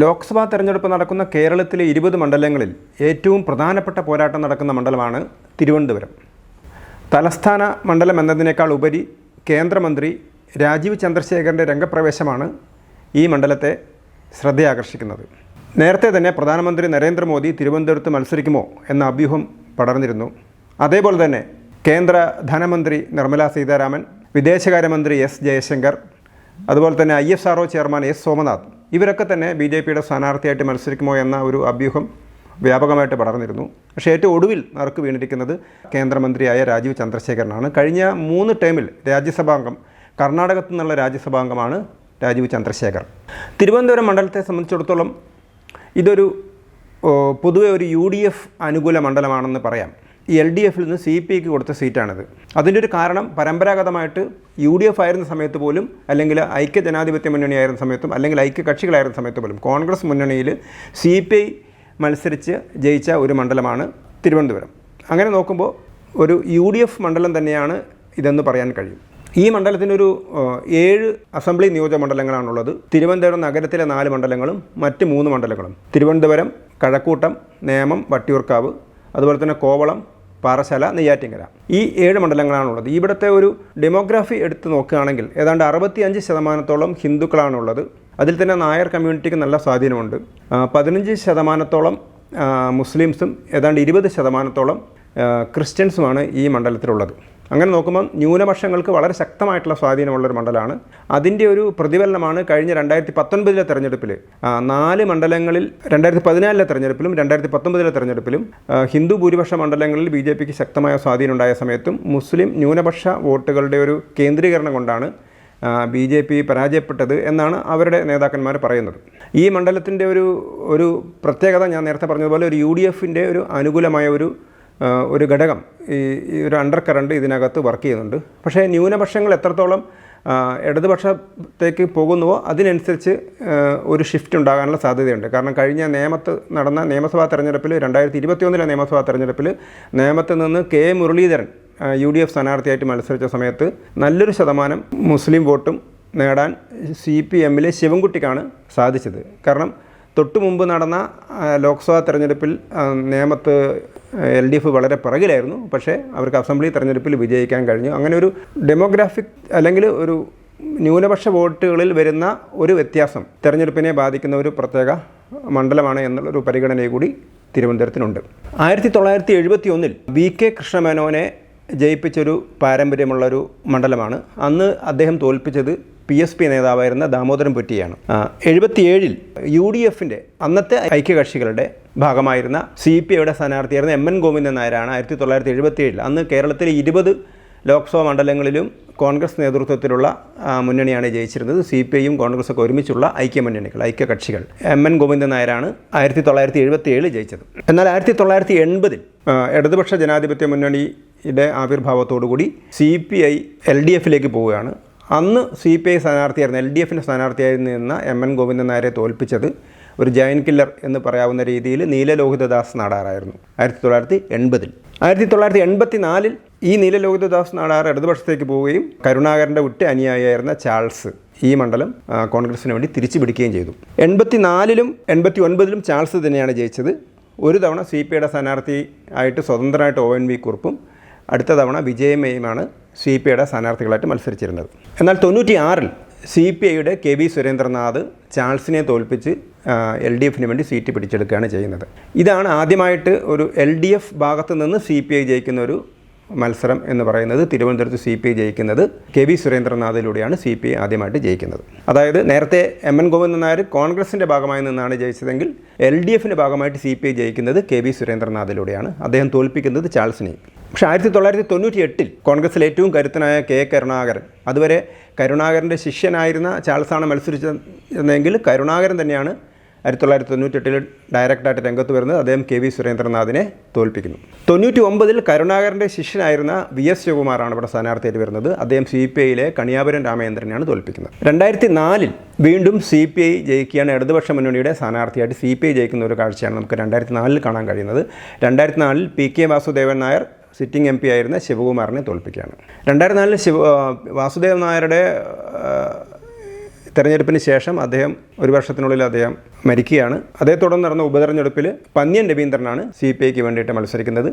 ലോക്സഭാ തെരഞ്ഞെടുപ്പ് നടക്കുന്ന കേരളത്തിലെ ഇരുപത് മണ്ഡലങ്ങളിൽ ഏറ്റവും പ്രധാനപ്പെട്ട പോരാട്ടം നടക്കുന്ന മണ്ഡലമാണ് തിരുവനന്തപുരം. തലസ്ഥാന മണ്ഡലം എന്നതിനേക്കാൾ ഉപരി കേന്ദ്രമന്ത്രി രാജീവ് ചന്ദ്രശേഖരന്റെ രംഗപ്രവേശമാണ് ഈ മണ്ഡലത്തെ ശ്രദ്ധയാകർഷിക്കുന്നത്. നേരത്തെ തന്നെ പ്രധാനമന്ത്രി നരേന്ദ്രമോദി തിരുവനന്തപുരത്ത് മത്സരിക്കുമോ എന്ന അഭ്യൂഹം പടർന്നിരുന്നു. അതേപോലെ തന്നെ കേന്ദ്ര ധനമന്ത്രി നിർമ്മല സീതാരാമൻ വിദേശകാര്യമന്ത്രി എസ് ജയശങ്കർ അതുപോലെ തന്നെ I S R chairman S Somanath ഇവരൊക്കെ തന്നെ ബി ജെ പിയുടെ സ്ഥാനാർത്ഥിയായിട്ട് മത്സരിക്കുമോ എന്ന ഒരു അഭ്യൂഹം വ്യാപകമായിട്ട് പടർന്നിരുന്നു. പക്ഷേ ഏറ്റവും ഒടുവിൽ നറുക്ക് വീണിരിക്കുന്നത് കേന്ദ്രമന്ത്രിയായ രാജീവ് ചന്ദ്രശേഖരനാണ്. കഴിഞ്ഞ മൂന്ന് ടേമിൽ രാജ്യസഭാംഗം കർണാടകത്തു നിന്നുള്ള രാജ്യസഭാംഗമാണ് രാജീവ് ചന്ദ്രശേഖർ തിരുവനന്തപുരം മണ്ഡലത്തെ സംബന്ധിച്ചിടത്തോളം ഇതൊരു പൊതുവെ ഒരു യു ഡി എഫ് അനുകൂല മണ്ഡലമാണെന്ന് പറയാം. എൽ ഡി എഫിൽ നിന്ന് സി പി ഐക്ക് കൊടുത്ത സീറ്റാണിത്. അതിന്റെ ഒരു കാരണം പരമ്പരാഗതമായിട്ട് യു ഡി എഫ് ആയിരുന്ന സമയത്ത് പോലും അല്ലെങ്കിൽ ഐക്യ ജനാധിപത്യ മുന്നണി ആയിരുന്ന സമയത്തും അല്ലെങ്കിൽ ഐക്യ കക്ഷികളായിരുന്ന സമയത്ത് പോലും കോൺഗ്രസ് മുന്നണിയിൽ സി പി ഐ മത്സരിച്ച് ജയിച്ച ഒരു മണ്ഡലമാണ് തിരുവനന്തപുരം. അങ്ങനെ നോക്കുമ്പോൾ ഒരു യു ഡി എഫ് മണ്ഡലം തന്നെയാണ് ഇതെന്ന് പറയാൻ കഴിയും. ഈ മണ്ഡലത്തിനൊരു ഏഴ് അസംബ്ലി നിയോജക മണ്ഡലങ്ങളാണുള്ളത്. തിരുവനന്തപുരം നഗരത്തിലെ നാല് മണ്ഡലങ്ങളും മറ്റ് മൂന്ന് മണ്ഡലങ്ങളും. തിരുവനന്തപുരം കഴക്കൂട്ടം നേമം വട്ടിയൂർക്കാവ് അതുപോലെ തന്നെ കോവളം പാറശാല നെയ്യാറ്റിങ്കര. ഈ ഏഴ് മണ്ഡലങ്ങളാണുള്ളത്. ഇവിടുത്തെ ഒരു ഡെമോഗ്രാഫി എടുത്ത് നോക്കുകയാണെങ്കിൽ ഏതാണ്ട് അറുപത്തിയഞ്ച് ശതമാനത്തോളം ഹിന്ദുക്കളാണുള്ളത്. അതിൽ തന്നെ നായർ കമ്മ്യൂണിറ്റിക്ക് നല്ല സ്വാധീനമുണ്ട്. പതിനഞ്ച് ശതമാനത്തോളം മുസ്ലിംസും ഏതാണ്ട് ഇരുപത് ശതമാനത്തോളം ക്രിസ്ത്യൻസുമാണ് ഈ മണ്ഡലത്തിലുള്ളത്. അങ്ങനെ നോക്കുമ്പോൾ ന്യൂനപക്ഷങ്ങൾക്ക് വളരെ ശക്തമായിട്ടുള്ള സ്വാധീനമുള്ള ഒരു മണ്ഡലമാണ്. അതിന്റെ ഒരു പ്രതിഫലനമാണ് കഴിഞ്ഞ രണ്ടായിരത്തി പത്തൊൻപതിലെ തെരഞ്ഞെടുപ്പിൽ നാല് മണ്ഡലങ്ങളിൽ രണ്ടായിരത്തി പതിനാലിലെ തെരഞ്ഞെടുപ്പിലും രണ്ടായിരത്തി പത്തൊമ്പതിലെ തെരഞ്ഞെടുപ്പിലും ഹിന്ദു ഭൂരിപക്ഷ മണ്ഡലങ്ങളിൽ ബി ജെ പിക്ക് ശക്തമായ സ്വാധീനമുണ്ടായ സമയത്തും മുസ്ലിം ന്യൂനപക്ഷ വോട്ടുകളുടെ ഒരു കേന്ദ്രീകരണം കൊണ്ടാണ് ബി ജെ പി പരാജയപ്പെട്ടത് എന്നാണ് അവരുടെ നേതാക്കന്മാർ പറയുന്നത്. ഈ മണ്ഡലത്തിന്റെ ഒരു ഒരു പ്രത്യേകത ഞാൻ നേരത്തെ പറഞ്ഞതുപോലെ ഒരു യു ഡി എഫിന്റെ ഒരു അനുകൂലമായ ഒരു ഒരു ഘടകം ഈ ഒരു അണ്ടർ കറണ്ട് ഇതിനകത്ത് വർക്ക് ചെയ്യുന്നുണ്ട്. പക്ഷേ ന്യൂനപക്ഷങ്ങൾ എത്രത്തോളം ഇടതുപക്ഷത്തേക്ക് പോകുന്നുവോ അതിനനുസരിച്ച് ഒരു ഷിഫ്റ്റ് ഉണ്ടാകാനുള്ള സാധ്യതയുണ്ട്. കാരണം കഴിഞ്ഞ നേമത്ത് നടന്ന നിയമസഭാ തെരഞ്ഞെടുപ്പിൽ രണ്ടായിരത്തി ഇരുപത്തിയൊന്നിലെ നിയമസഭാ തെരഞ്ഞെടുപ്പിൽ നിയമത്തിൽ നിന്ന് K. Muraleedharan U D F സ്ഥാനാർത്ഥിയായിട്ട് മത്സരിച്ച സമയത്ത് നല്ലൊരു ശതമാനം മുസ്ലിം വോട്ടും നേടാൻ സി പി എമ്മിലെ ശിവൻകുട്ടിക്കാണ് സാധിച്ചത്. കാരണം തൊട്ടു മുമ്പ് നടന്ന ലോക്സഭാ തെരഞ്ഞെടുപ്പിൽ നേമത്ത് എൽ ഡി എഫ് വളരെ പിറകിലായിരുന്നു. പക്ഷേ അവർക്ക് അസംബ്ലി തെരഞ്ഞെടുപ്പിൽ വിജയിക്കാൻ കഴിഞ്ഞു. അങ്ങനെ ഒരു ഡെമോഗ്രാഫിക് അല്ലെങ്കിൽ ഒരു ന്യൂനപക്ഷ വോട്ടുകളിൽ വരുന്ന ഒരു വ്യത്യാസം തെരഞ്ഞെടുപ്പിനെ ബാധിക്കുന്ന ഒരു പ്രത്യേക മണ്ഡലമാണ് എന്നുള്ളൊരു പരിഗണന കൂടി തിരുവനന്തപുരത്തിനുണ്ട്. ആയിരത്തി തൊള്ളായിരത്തി എഴുപത്തി ഒന്നിൽ വി. കെ. കൃഷ്ണമേനോനെ ജയിപ്പിച്ചൊരു പാരമ്പര്യമുള്ളൊരു മണ്ഡലമാണ്. അന്ന് അദ്ദേഹം തോൽപ്പിച്ചത് പി എസ് പി നേതാവായിരുന്ന ദാമോദരൻ പൊറ്റിയാണ്. എഴുപത്തിയേഴിൽ യു ഡി എഫിന്റെ അന്നത്തെ ഐക്യകക്ഷികളുടെ ഭാഗമായിരുന്ന സി പി ഐയുടെ സ്ഥാനാർത്ഥിയായിരുന്ന എം എൻ ഗോവിന്ദൻ നായരാണ് ആയിരത്തി തൊള്ളായിരത്തി എഴുപത്തിയേഴിൽ അന്ന് കേരളത്തിലെ ഇരുപത് ലോക്സഭാ മണ്ഡലങ്ങളിലും കോൺഗ്രസ് നേതൃത്വത്തിലുള്ള മുന്നണിയാണ് ജയിച്ചിരുന്നത്. സി പി ഐയും കോൺഗ്രസൊക്കെ ഒരുമിച്ചുള്ള ഐക്യമുന്നണികൾ ഐക്യകക്ഷികൾ. എം എൻ ഗോവിന്ദൻ നായരാണ് ആയിരത്തി തൊള്ളായിരത്തി എഴുപത്തി ഏഴ് ജയിച്ചത്. എന്നാൽ ആയിരത്തി തൊള്ളായിരത്തി എൺപതിൽ ഇടതുപക്ഷ ജനാധിപത്യ മുന്നണിയുടെ ആവിർഭാവത്തോടുകൂടി C P I L D എഫിലേക്ക് പോവുകയാണ്. അന്ന് സി പി ഐ സ്ഥാനാർത്ഥിയായിരുന്ന എൽ ഡി എഫിന്റെ സ്ഥാനാർത്ഥിയായിരുന്ന എം എൻ ഗോവിന്ദൻ നായരെ തോൽപ്പിച്ചത് ഒരു ജയൻ കില്ലർ എന്ന് പറയാവുന്ന രീതിയിൽ നീലലോഹിതദാസ് നാടാറായിരുന്നു ആയിരത്തി തൊള്ളായിരത്തി എൺപതിൽ ആയിരത്തി തൊള്ളായിരത്തി എൺപത്തി നാലിൽ ഈ നീലലോഹിതദാസ് നാടാർ ഇടതുപക്ഷത്തേക്ക് പോവുകയും കരുണാകരന്റെ ഉറ്റ അനുയായിയായിരുന്ന ചാൾസ് ഈ മണ്ഡലം കോൺഗ്രസിന് വേണ്ടി തിരിച്ചു പിടിക്കുകയും ചെയ്തു. എൺപത്തി നാലിലും എൺപത്തി ഒൻപതിലും ചാൾസ് തന്നെയാണ് ജയിച്ചത്. ഒരു തവണ സി പി ഐയുടെ സ്ഥാനാർത്ഥി ആയിട്ട് സ്വതന്ത്രമായിട്ട് ഒ എൻ വി കുറുപ്പും അടുത്ത തവണ വിജയമേയുമാണ് സി പി ഐയുടെ സ്ഥാനാർത്ഥികളായിട്ട് മത്സരിച്ചിരുന്നത്. എന്നാൽ തൊണ്ണൂറ്റി ആറിൽ സി പി ഐയുടെ കെ വി സുരേന്ദ്രനാഥ് ചാൾസിനെ തോൽപ്പിച്ച് എൽ ഡി എഫിന് വേണ്ടി സീറ്റ് പിടിച്ചെടുക്കുകയാണ് ചെയ്യുന്നത്. ഇതാണ് ആദ്യമായിട്ട് ഒരു എൽ ഡി എഫ് ഭാഗത്ത് നിന്ന് സി പി ഐ ജയിക്കുന്ന ഒരു മത്സരം എന്ന് പറയുന്നത് തിരുവനന്തപുരത്ത് സി പി ഐ ജയിക്കുന്നത് കെ വി സുരേന്ദ്രനാഥിലൂടെയാണ് സി പി ഐ ആദ്യമായിട്ട് ജയിക്കുന്നത്. അതായത് നേരത്തെ എം എൻ ഗോവിന്ദൻ നായർ കോൺഗ്രസിന്റെ ഭാഗമായി നിന്നാണ് ജയിച്ചതെങ്കിൽ എൽ ഡി എഫിന്റെ ഭാഗമായിട്ട് സി പി ഐ ജയിക്കുന്നത് കെ വി സുരേന്ദ്രനാഥിലൂടെയാണ്. അദ്ദേഹം തോൽപ്പിക്കുന്നത് ചാൾസിനെയും പക്ഷേ ആയിരത്തി തൊള്ളായിരത്തി തൊണ്ണൂറ്റി എട്ടിൽ കോൺഗ്രസിലെ ഏറ്റവും കരുത്തനായ കെ കരുണാകരൻ അതുവരെ കരുണാകരന്റെ ശിഷ്യനായിരുന്ന ചാൾസാണ് മത്സരിച്ചതെങ്കിൽ കരുണാകരൻ തന്നെയാണ് ആയിരത്തി തൊള്ളായിരത്തി തൊണ്ണൂറ്റെട്ടിൽ ഡയറക്റ്റായിട്ട് രംഗത്ത് വരുന്നത് അദ്ദേഹം കെ വി സുരേന്ദ്രനാഥിനെ തോൽപ്പിക്കുന്നു. തൊണ്ണൂറ്റി ഒമ്പതിൽ കരുണാകരന്റെ ശിഷ്യനായിരുന്ന വി എസ് ശിവകുമാറാണ് ഇവിടെ സ്ഥാനാർത്ഥിയായിട്ട് വരുന്നത്. അദ്ദേഹം സി പി ഐയിലെ കണിയാപുരം രാമചന്ദ്രനെയാണ് തോൽപ്പിക്കുന്നത്. രണ്ടായിരത്തി നാലിൽ വീണ്ടും സി പി ഐ ജയിക്കുകയാണ്. ഇടതുപക്ഷ മുന്നണിയുടെ സ്ഥാനാർത്ഥിയായിട്ട് സി പി ഐ ജയിക്കുന്ന ഒരു കാഴ്ചയാണ് നമുക്ക് രണ്ടായിരത്തി നാലിൽ കാണാൻ കഴിയുന്നത്. രണ്ടായിരത്തി നാലിൽ P K Vasudevan Nair sitting M P ആയിരുന്ന ശിവകുമാറിനെ തോൽപ്പിക്കുകയാണ്. രണ്ടായിരത്തി നാലിൽ ശിവ വാസുദേവൻ നായരുടെ തെരഞ്ഞെടുപ്പിന് ശേഷം അദ്ദേഹം ഒരു വർഷത്തിനുള്ളിൽ അദ്ദേഹം മരിക്കുകയാണ്. അതേ തുടർന്ന് നടന്ന ഉപതെരഞ്ഞെടുപ്പിൽ പന്ന്യൻ രവീന്ദ്രനാണ് സി പി ഐക്ക് വേണ്ടിയിട്ട് മത്സരിക്കുന്നത്.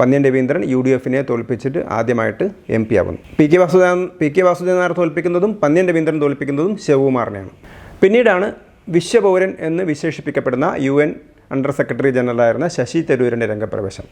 പന്ന്യൻ രവീന്ദ്രൻ യു ഡി എഫിനെ തോൽപ്പിച്ചിട്ട് ആദ്യമായിട്ട് എം പി ആവുന്നു. P K Vasudevan P K Vasudevan Nair തോൽപ്പിക്കുന്നതും Pannyan Raveendran തോൽപ്പിക്കുന്നതും ശിവകുമാറിനെയാണ്. പിന്നീടാണ് വിശ്വപൗരൻ എന്ന് വിശേഷിപ്പിക്കപ്പെടുന്ന യു എൻ അണ്ടർ സെക്രട്ടറി ജനറലായിരുന്ന ശശി തരൂരിന്റെ രംഗപ്രവേശം.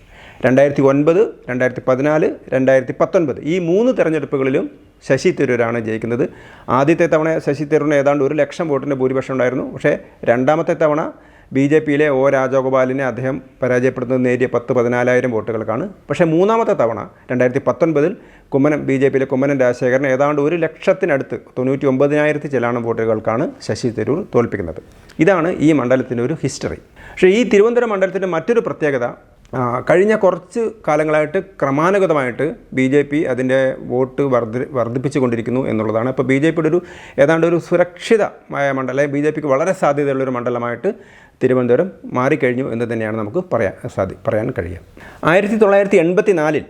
രണ്ടായിരത്തി ഒൻപത് രണ്ടായിരത്തി പതിനാല് രണ്ടായിരത്തി പത്തൊൻപത് ഈ മൂന്ന് തെരഞ്ഞെടുപ്പുകളിലും ശശി തരൂരാണ് ജയിക്കുന്നത്. ആദ്യത്തെ തവണ ശശി തരൂരിന് ഏതാണ്ട് ഒരു ലക്ഷം വോട്ടിന്റെ ഭൂരിപക്ഷം ഉണ്ടായിരുന്നു. പക്ഷേ രണ്ടാമത്തെ തവണ ബി ജെ പിയിലെ ഒ രാജഗോപാലിനെ അദ്ദേഹം പരാജയപ്പെടുത്തുന്നത് നേരിയ പത്ത് പതിനാലായിരം വോട്ടുകൾക്കാണ്. പക്ഷേ മൂന്നാമത്തെ തവണ രണ്ടായിരത്തി പത്തൊൻപതിൽ കുമ്മനം ബി ജെ പിയിലെ കുമ്മനം രാജശേഖരൻ ഏതാണ്ട് ഒരു ലക്ഷത്തിനടുത്ത് തൊണ്ണൂറ്റി ഒമ്പതിനായിരത്തി ചിലാണം വോട്ടുകൾക്കാണ് ശശി തരൂർ തോൽപ്പിക്കുന്നത്. ഇതാണ് ഈ മണ്ഡലത്തിന്റെ ഒരു ഹിസ്റ്ററി. പക്ഷേ ഈ തിരുവനന്തപുരം മണ്ഡലത്തിന്റെ മറ്റൊരു പ്രത്യേകത കഴിഞ്ഞ കുറച്ച് കാലങ്ങളായിട്ട് ക്രമാനുഗതമായിട്ട് ബി ജെ പി അതിന്റെ വോട്ട് വർദ്ധി വർദ്ധിപ്പിച്ചുകൊണ്ടിരിക്കുന്നു എന്നുള്ളതാണ്. ഇപ്പോൾ ബി ജെ പിയുടെ ഒരു ഏതാണ്ട് ഒരു സുരക്ഷിതമായ മണ്ഡലം ബി ജെ പിക്ക് വളരെ സാധ്യതയുള്ളൊരു മണ്ഡലമായിട്ട് തിരുവനന്തപുരം മാറിക്കഴിഞ്ഞു എന്ന് തന്നെയാണ് നമുക്ക് പറയാൻ സാധി പറയാൻ കഴിയുക. ആയിരത്തി തൊള്ളായിരത്തി എൺപത്തി നാലിൽ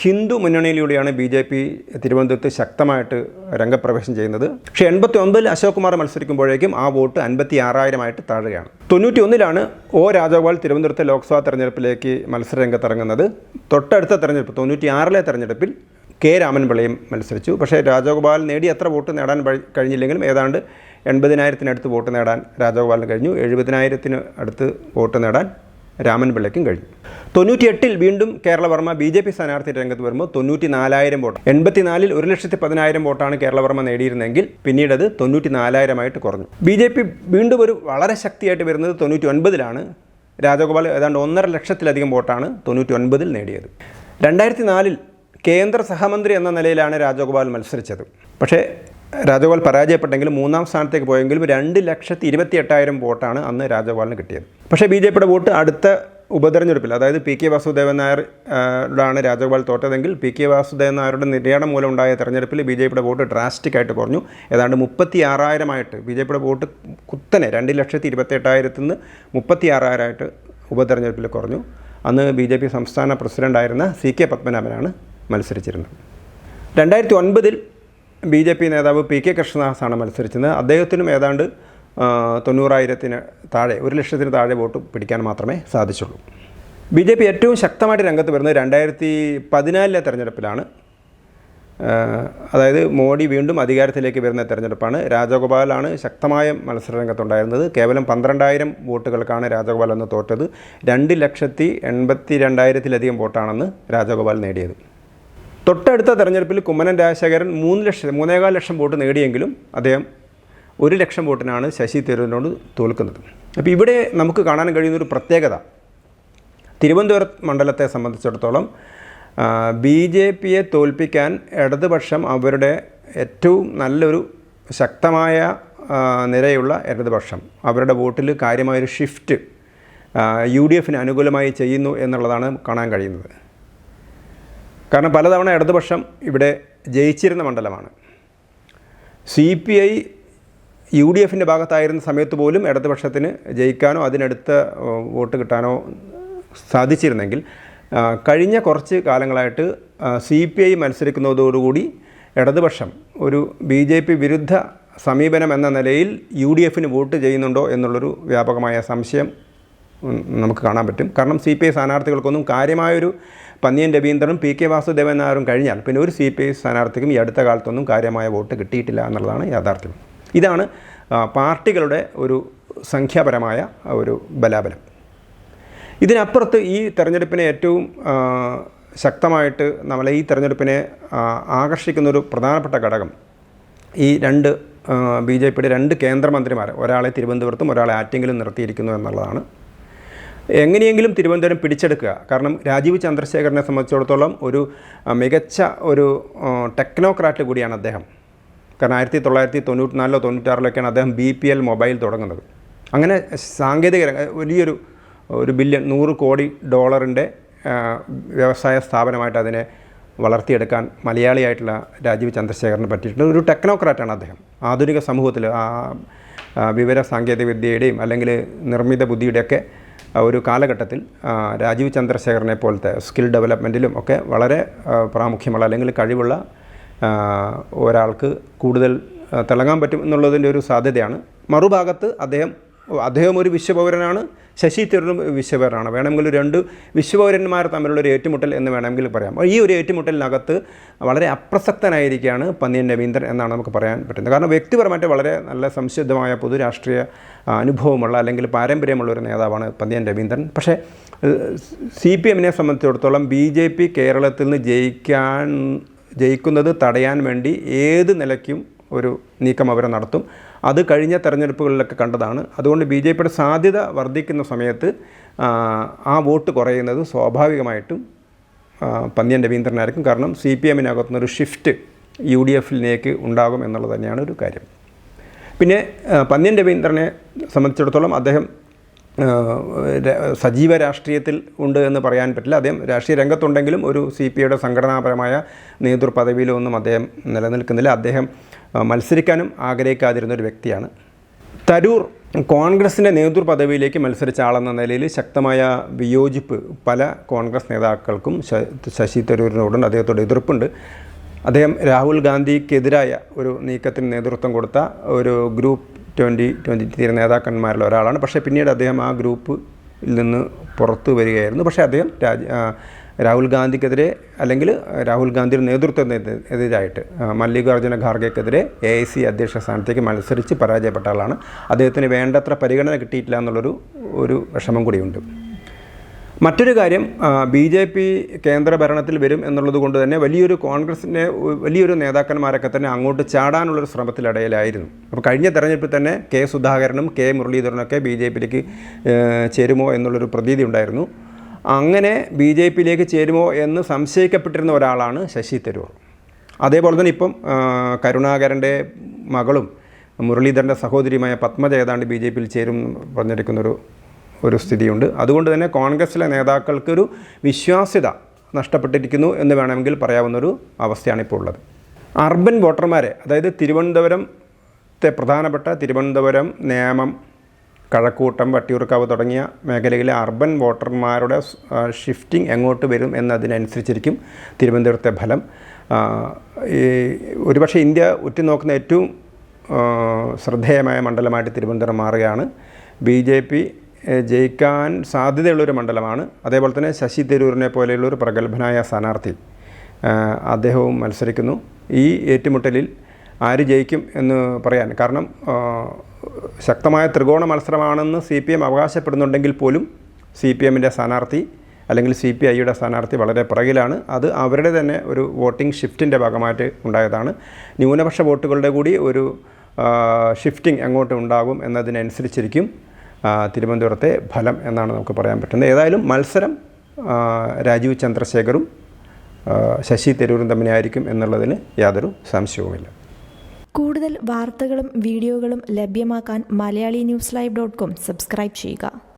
ഹിന്ദു മുന്നണിയിലൂടെയാണ് ബി ജെ പി തിരുവനന്തപുരത്ത് ശക്തമായിട്ട് രംഗപ്രവേശം ചെയ്യുന്നത്. പക്ഷേ എൺപത്തി ഒമ്പതിൽ അശോക് കുമാർ മത്സരിക്കുമ്പോഴേക്കും ആ വോട്ട് അൻപത്തി ആറായിരമായിട്ട് താഴുകയാണ്. തൊണ്ണൂറ്റി ഒന്നിലാണ് ഒ രാജഗോപാൽ തിരുവനന്തപുരത്തെ ലോക്സഭാ തെരഞ്ഞെടുപ്പിലേക്ക് മത്സരരംഗത്തിറങ്ങുന്നത്. തൊട്ടടുത്ത തെരഞ്ഞെടുപ്പ് തൊണ്ണൂറ്റി ആറിലെ തെരഞ്ഞെടുപ്പിൽ കെ രാമൻപിള്ളയും മത്സരിച്ചു. പക്ഷേ രാജഗോപാൽ നേടി എത്ര വോട്ട് നേടാൻ കഴിഞ്ഞില്ലെങ്കിലും ഏതാണ്ട് എൺപതിനായിരത്തിനടുത്ത് വോട്ട് നേടാൻ രാജഗോപാലിന് കഴിഞ്ഞു. എഴുപതിനായിരത്തിന് അടുത്ത് വോട്ട് നേടാൻ രാമൻ രാമൻപിള്ളയ്ക്കും കഴിഞ്ഞു. തൊണ്ണൂറ്റിയെട്ടിൽ വീണ്ടും കേരളവർമ്മ ബി ജെ പി സ്ഥാനാർത്ഥി രംഗത്ത് വരുമ്പോൾ തൊണ്ണൂറ്റി നാലായിരം വോട്ട്. എൺപത്തിനാലിൽ ഒരു ലക്ഷത്തി പതിനായിരം വോട്ടാണ് കേരളവർമ്മ നേടിയിരുന്നെങ്കിൽ പിന്നീട് അത് തൊണ്ണൂറ്റി നാലായിരമായിട്ട് കുറഞ്ഞു. ബി ജെ പി വീണ്ടും ഒരു വളരെ ശക്തിയായിട്ട് വരുന്നത് തൊണ്ണൂറ്റി ഒൻപതിലാണ് രാജഗോപാൽ ഏതാണ്ട് ഒന്നര ലക്ഷത്തിലധികം വോട്ടാണ് തൊണ്ണൂറ്റി ഒൻപതിൽ നേടിയത്. രണ്ടായിരത്തി നാലിൽ കേന്ദ്ര സഹമന്ത്രി എന്ന നിലയിലാണ് രാജഗോപാൽ മത്സരിച്ചത്. പക്ഷേ രാജഗോപാൽ പരാജയപ്പെട്ടെങ്കിലും മൂന്നാം സ്ഥാനത്തേക്ക് പോയെങ്കിലും രണ്ട് ലക്ഷത്തി ഇരുപത്തി എട്ടായിരം വോട്ടാണ് അന്ന് രാജഗോപാലിന് കിട്ടിയത്. പക്ഷേ ബി ജെ പിയുടെ വോട്ട് അടുത്ത ഉപതെരഞ്ഞെടുപ്പിൽ അതായത് പി കെ വാസുദേവൻ ലാണ് രാജഗോപാൽ തോറ്റതെങ്കിൽ പി കെ വാസുദേവൻ നായരുടെ നിര്യാണം മൂലം ഉണ്ടായ തെരഞ്ഞെടുപ്പിൽ ബി ജെ പിയുടെ വോട്ട് ഡ്രാസ്റ്റിക്കായിട്ട് കുറഞ്ഞു. ഏതാണ്ട് മുപ്പത്തി ആറായിരമായിട്ട് ബി ജെ പിയുടെ വോട്ട് കുത്തനെ രണ്ട് ലക്ഷത്തി ഇരുപത്തി എട്ടായിരത്തിൽ നിന്ന് മുപ്പത്തി ആറായിരമായിട്ട് ഉപതെരഞ്ഞെടുപ്പിൽ കുറഞ്ഞു. അന്ന് ബി ജെ പി സംസ്ഥാന പ്രസിഡന്റായിരുന്ന സി കെ പത്മനാഭനാണ് മത്സരിച്ചിരുന്നത്. രണ്ടായിരത്തി ഒൻപതിൽ ബി ജെ പി നേതാവ് പി കെ കൃഷ്ണദാസാണ് മത്സരിച്ചത്. അദ്ദേഹത്തിനും ഏതാണ്ട് തൊണ്ണൂറായിരത്തിന് താഴെ ഒരു ലക്ഷത്തിന് താഴെ വോട്ട് പിടിക്കാൻ മാത്രമേ സാധിച്ചുള്ളൂ. ബി ജെ പി ഏറ്റവും ശക്തമായിട്ട് രംഗത്ത് വരുന്നത് രണ്ടായിരത്തി പതിനാലിലെ തെരഞ്ഞെടുപ്പിലാണ് അതായത് മോഡി വീണ്ടും അധികാരത്തിലേക്ക് വരുന്ന തെരഞ്ഞെടുപ്പാണ്. രാജഗോപാലാണ് ശക്തമായ മത്സരരംഗത്തുണ്ടായിരുന്നത്. കേവലം പന്ത്രണ്ടായിരം വോട്ടുകൾക്കാണ് രാജഗോപാൽ അന്ന് തോറ്റത്. രണ്ട് ലക്ഷത്തി എൺപത്തി രണ്ടായിരത്തിലധികം വോട്ടാണെന്ന് രാജഗോപാൽ നേടിയത്. തൊട്ടടുത്ത തെരഞ്ഞെടുപ്പിൽ കുമ്മനം രാജശേഖരൻ മൂന്ന് ലക്ഷം മൂന്നേകാൽ ലക്ഷം വോട്ട് നേടിയെങ്കിലും അദ്ദേഹം ഒരു ലക്ഷം വോട്ടിനാണ് ശശി തരൂരിനോട് തോൽക്കുന്നത്. അപ്പോൾ ഇവിടെ നമുക്ക് കാണാൻ കഴിയുന്ന ഒരു പ്രത്യേകത. തിരുവനന്തപുരം മണ്ഡലത്തെ സംബന്ധിച്ചിടത്തോളം ബി ജെ പിയെ തോൽപ്പിക്കാൻ ഇടതുപക്ഷം അവരുടെ ഏറ്റവും നല്ലൊരു ശക്തമായ നിരയുള്ള ഇടതുപക്ഷം. അവരുടെ വോട്ടിൽ കാര്യമായൊരു ഷിഫ്റ്റ് യു ഡി എഫിന് അനുകൂലമായി ചെയ്യുന്നു എന്നുള്ളതാണ് കാണാൻ കഴിയുന്നത്. കാരണം പലതവണ ഇടതുപക്ഷം ഇവിടെ ജയിച്ചിരുന്ന മണ്ഡലമാണ്. C P I U D എഫിന്റെ ഭാഗത്തായിരുന്ന സമയത്ത് പോലും ഇടതുപക്ഷത്തിന് ജയിക്കാനോ അതിനടുത്ത വോട്ട് കിട്ടാനോ സാധിച്ചിരുന്നെങ്കിൽ കഴിഞ്ഞ കുറച്ച് കാലങ്ങളായിട്ട് സി പി ഐ മത്സരിക്കുന്നതോടുകൂടി ഇടതുപക്ഷം ഒരു ബി ജെ പി വിരുദ്ധ സമീപനം എന്ന നിലയിൽ യു ഡി എഫിന് വോട്ട് ചെയ്യുന്നുണ്ടോ എന്നുള്ളൊരു വ്യാപകമായ സംശയം നമുക്ക് കാണാൻ പറ്റും. കാരണം സി പി ഐ സ്ഥാനാർത്ഥികൾക്കൊന്നും കാര്യമായൊരു പന്നിയൻ രവീന്ദ്രനും പി കെ വാസുദേവൻ നായരും കഴിഞ്ഞാൽ പിന്നെ ഒരു സി പി ഐ സ്ഥാനാർത്ഥിക്കും ഈ അടുത്ത കാലത്തൊന്നും കാര്യമായ വോട്ട് കിട്ടിയിട്ടില്ല എന്നുള്ളതാണ് യാഥാർത്ഥ്യം. ഇതാണ് പാർട്ടികളുടെ ഒരു സംഖ്യാപരമായ ഒരു ബലാബലം. ഇതിനപ്പുറത്ത് ഈ തെരഞ്ഞെടുപ്പിനെ ഏറ്റവും ശക്തമായിട്ട് നമ്മളെ ഈ തെരഞ്ഞെടുപ്പിനെ ആകർഷിക്കുന്നൊരു പ്രധാനപ്പെട്ട ഘടകം ഈ രണ്ട് ബി ജെ പിയുടെ രണ്ട് കേന്ദ്രമന്ത്രിമാർ ഒരാളെ തിരുവനന്തപുരത്തും ഒരാളെ ആറ്റെങ്കിലും നിർത്തിയിരിക്കുന്നു എന്നുള്ളതാണ്. എങ്ങനെയെങ്കിലും തിരുവനന്തപുരം പിടിച്ചെടുക്കുക. കാരണം രാജീവ് ചന്ദ്രശേഖരനെ സംബന്ധിച്ചിടത്തോളം ഒരു മികച്ച ഒരു ടെക്നോക്രാറ്റ് കൂടിയാണ് അദ്ദേഹം. കാരണം ആയിരത്തി തൊള്ളായിരത്തി തൊണ്ണൂറ്റിനാലിലോ തൊണ്ണൂറ്റാറിലൊക്കെയാണ് അദ്ദേഹം ബി പി എൽ മൊബൈൽ തുടങ്ങുന്നത്. അങ്ങനെ സാങ്കേതിക വലിയൊരു ഒരു ബില്യൺ നൂറ് കോടി ഡോളറിന്റെ വ്യവസായ സ്ഥാപനമായിട്ട് അതിനെ വളർത്തിയെടുക്കാൻ മലയാളിയായിട്ടുള്ള രാജീവ് ചന്ദ്രശേഖരനെ പറ്റിയിട്ടുണ്ട്. ഒരു ടെക്നോക്രാറ്റാണ് അദ്ദേഹം. ആധുനിക സമൂഹത്തിൽ വിവര സാങ്കേതിക വിദ്യയുടെയും അല്ലെങ്കിൽ നിർമ്മിത ബുദ്ധിയുടെയൊക്കെ ഒരു കാലഘട്ടത്തിൽ രാജീവ് ചന്ദ്രശേഖരനെ പോലത്തെ സ്കിൽ ഡെവലപ്മെന്റിലും ഒക്കെ വളരെ പ്രാമുഖ്യമുള്ള അല്ലെങ്കിൽ കഴിവുള്ള ഒരാൾക്ക് കൂടുതൽ തിളങ്ങാൻ പറ്റും എന്നുള്ളതിന്റെ ഒരു സാധ്യതയാണ്. മറുഭാഗത്ത് അദ്ദേഹം അദ്ദേഹം ഒരു വിശ്വപൗരനാണ്. ശശി തരൂരും വിശ്വപേരാണ് വേണമെങ്കിൽ രണ്ട് വിശ്വപൗരന്മാർ തമ്മിലുള്ള ഒരു ഏറ്റുമുട്ടൽ എന്ന് വേണമെങ്കിൽ പറയാം. ഈ ഒരു ഏറ്റുമുട്ടലിനകത്ത് വളരെ അപ്രസക്തനായിരിക്കുകയാണ് പന്നിയൻ രവീന്ദ്രൻ എന്നാണ് നമുക്ക് പറയാൻ പറ്റുന്നത്. കാരണം വ്യക്തിപരമായിട്ട് വളരെ നല്ല സംശുദ്ധമായ പൊതുരാഷ്ട്രീയ രാഷ്ട്രീയ അനുഭവമുള്ള അല്ലെങ്കിൽ പാരമ്പര്യമുള്ള ഒരു നേതാവാണ് പന്നിയൻ രവീന്ദ്രൻ. പക്ഷേ സി പി എമ്മിനെ സംബന്ധിച്ചിടത്തോളം ബി ജെ പി കേരളത്തിൽ നിന്ന് ജയിക്കാൻ ജയിക്കുന്നത് തടയാൻ വേണ്ടി ഏത് നിലയ്ക്കും ഒരു നീക്കം അവർ നടത്തും. അത് കഴിഞ്ഞ തെരഞ്ഞെടുപ്പുകളിലൊക്കെ കണ്ടതാണ്. അതുകൊണ്ട് ബി ജെ പിയുടെ സാധ്യത വർദ്ധിക്കുന്ന സമയത്ത് ആ, വോട്ട് കുറയുന്നത് സ്വാഭാവികമായിട്ടും പന്ന്യൻ രവീന്ദ്രനായിരിക്കും. കാരണം സി പി എമ്മിനകത്തുനിന്നൊരു ഷിഫ്റ്റ് യു ഡി എഫിലേക്ക് ഉണ്ടാകും എന്നുള്ളത് തന്നെയാണ് ഒരു കാര്യം. പിന്നെ പന്ന്യൻ രവീന്ദ്രനെ സംബന്ധിച്ചിടത്തോളം അദ്ദേഹം സജീവ രാഷ്ട്രീയത്തിൽ ഉണ്ട് എന്ന് പറയാൻ പറ്റില്ല. അദ്ദേഹം രാഷ്ട്രീയ രംഗത്തുണ്ടെങ്കിലും ഒരു സി പി ഐയുടെ സംഘടനാപരമായ നേതൃപദവിയിലൊന്നും അദ്ദേഹം നിലനിൽക്കുന്നില്ല. അദ്ദേഹം മത്സരിക്കാനും ആഗ്രഹിക്കാതിരുന്ന ഒരു വ്യക്തിയാണ്. തരൂർ കോൺഗ്രസിന്റെ നേതൃപദവിയിലേക്ക് മത്സരിച്ച ആളെന്ന നിലയിൽ ശക്തമായ വിയോജിപ്പ് പല കോൺഗ്രസ് നേതാക്കൾക്കും ശശി തരൂരിനോടുണ്ട്. അദ്ദേഹത്തോട് എതിർപ്പുണ്ട്. അദ്ദേഹം രാഹുൽ ഗാന്ധിക്കെതിരായ ഒരു നീക്കത്തിന് നേതൃത്വം കൊടുത്ത ഒരു ഗ്രൂപ്പ് ട്വന്റി ട്വന്റി ത്രീ നേതാക്കന്മാരിൽ ഒരാളാണ്. പക്ഷേ പിന്നീട് അദ്ദേഹം ആ ഗ്രൂപ്പിൽ നിന്ന് പുറത്തു വരികയായിരുന്നു. പക്ഷേ അദ്ദേഹം രാജ രാഹുൽ ഗാന്ധിക്കെതിരെ അല്ലെങ്കിൽ രാഹുൽ ഗാന്ധിയുടെ നേതൃത്വത്തിനെതിരായിട്ട് മല്ലികാർജുന ഖാർഗെക്കെതിരെ എ ഐ സി അധ്യക്ഷ സ്ഥാനത്തേക്ക് മത്സരിച്ച് പരാജയപ്പെട്ട ആളാണ്. അദ്ദേഹത്തിന് വേണ്ടത്ര പരിഗണന കിട്ടിയിട്ടില്ല എന്നുള്ളൊരു ഒരു വിഷമം കൂടിയുണ്ട്. മറ്റൊരു കാര്യം ബി ജെ പി കേന്ദ്ര ഭരണത്തിൽ വരും എന്നുള്ളത് കൊണ്ട് തന്നെ വലിയൊരു കോൺഗ്രസിന്റെ വലിയൊരു നേതാക്കന്മാരൊക്കെ തന്നെ അങ്ങോട്ട് ചാടാനുള്ളൊരു ശ്രമത്തിലിടയിലായിരുന്നു. അപ്പോൾ കഴിഞ്ഞ തെരഞ്ഞെടുപ്പിൽ തന്നെ കെ സുധാകരനും കെ മുരളീധരനൊക്കെ ബി ജെ പിയിലേക്ക് ചേരുമോ എന്നുള്ളൊരു പ്രതീതി ഉണ്ടായിരുന്നു. അങ്ങനെ ബി ജെ പിയിലേക്ക് ചേരുമോ എന്ന് സംശയിക്കപ്പെട്ടിരുന്ന ഒരാളാണ് ശശി തരൂർ. അതേപോലെ തന്നെ ഇപ്പം കരുണാകരന്റെ മകളും മുരളീധരന്റെ സഹോദരിയുമായ പത്മജ ഏതാണ്ട് ബി ജെ പിയിൽ ചേരും പറഞ്ഞിരിക്കുന്നൊരു ഒരു സ്ഥിതിയുണ്ട്. അതുകൊണ്ട് തന്നെ കോൺഗ്രസിലെ നേതാക്കൾക്കൊരു വിശ്വാസ്യത നഷ്ടപ്പെട്ടിരിക്കുന്നു എന്ന് വേണമെങ്കിൽ പറയാവുന്നൊരു അവസ്ഥയാണ് ഇപ്പോൾ ഉള്ളത്. അർബൻ വോട്ടർമാരെ അതായത് തിരുവനന്തപുരത്തെ പ്രധാനപ്പെട്ട തിരുവനന്തപുരം നേമം കഴക്കൂട്ടം വട്ടിയൂർക്കാവ് തുടങ്ങിയ മേഖലയിലെ അർബൻ വോട്ടർമാരുടെ ഷിഫ്റ്റിംഗ് എങ്ങോട്ട് വരും എന്നതിനനുസരിച്ചിരിക്കും തിരുവനന്തപുരത്തെ ഫലം. ഈ ഒരുപക്ഷെ ഇന്ത്യ ഉറ്റുനോക്കുന്ന ഏറ്റവും ശ്രദ്ധേയമായ മണ്ഡലമായിട്ട് തിരുവനന്തപുരം മാറുകയാണ്. ബി ജെ പി ജയിക്കാൻ സാധ്യതയുള്ളൊരു മണ്ഡലമാണ്. അതേപോലെ തന്നെ ശശി തരൂരിനെ പോലെയുള്ള ഒരു പ്രഗത്ഭനായ സ്ഥാനാർത്ഥി അദ്ദേഹവും മത്സരിക്കുന്നു. ഈ ഏറ്റുമുട്ടലിൽ ആര് ജയിക്കും എന്ന് പറയാൻ കാരണം ശക്തമായ ത്രികോണ മത്സരമാണെന്ന് സി പി എം അവകാശപ്പെടുന്നുണ്ടെങ്കിൽ പോലും സി പി എമ്മിന്റെ സ്ഥാനാർത്ഥി അല്ലെങ്കിൽ സി പി ഐയുടെ സ്ഥാനാർത്ഥി വളരെ പിറകിലാണ്. അത് അവരുടെ തന്നെ ഒരു വോട്ടിംഗ് ഷിഫ്റ്റിന്റെ ഭാഗമായിട്ട് ഉണ്ടായതാണ്. ന്യൂനപക്ഷ വോട്ടുകളുടെ കൂടി ഒരു ഷിഫ്റ്റിംഗ് എങ്ങോട്ട് ഉണ്ടാകും എന്നതിനനുസരിച്ചിരിക്കും. തിരുവനന്തപുരത്തെ ഫലം എന്നാണ് നമുക്ക് പറയാൻ പറ്റുന്നത്. ഏതായാലും മത്സരം രാജീവ് ചന്ദ്രശേഖറും ശശി തരൂരും തമ്മിലായിരിക്കും എന്നുള്ളതിന് യാതൊരു സംശയവുമില്ല. കൂടുതൽ വാർത്തകളും വീഡിയോകളും ലഭ്യമാക്കാൻ Malayali news live dot com subscribe ചെയ്യുക.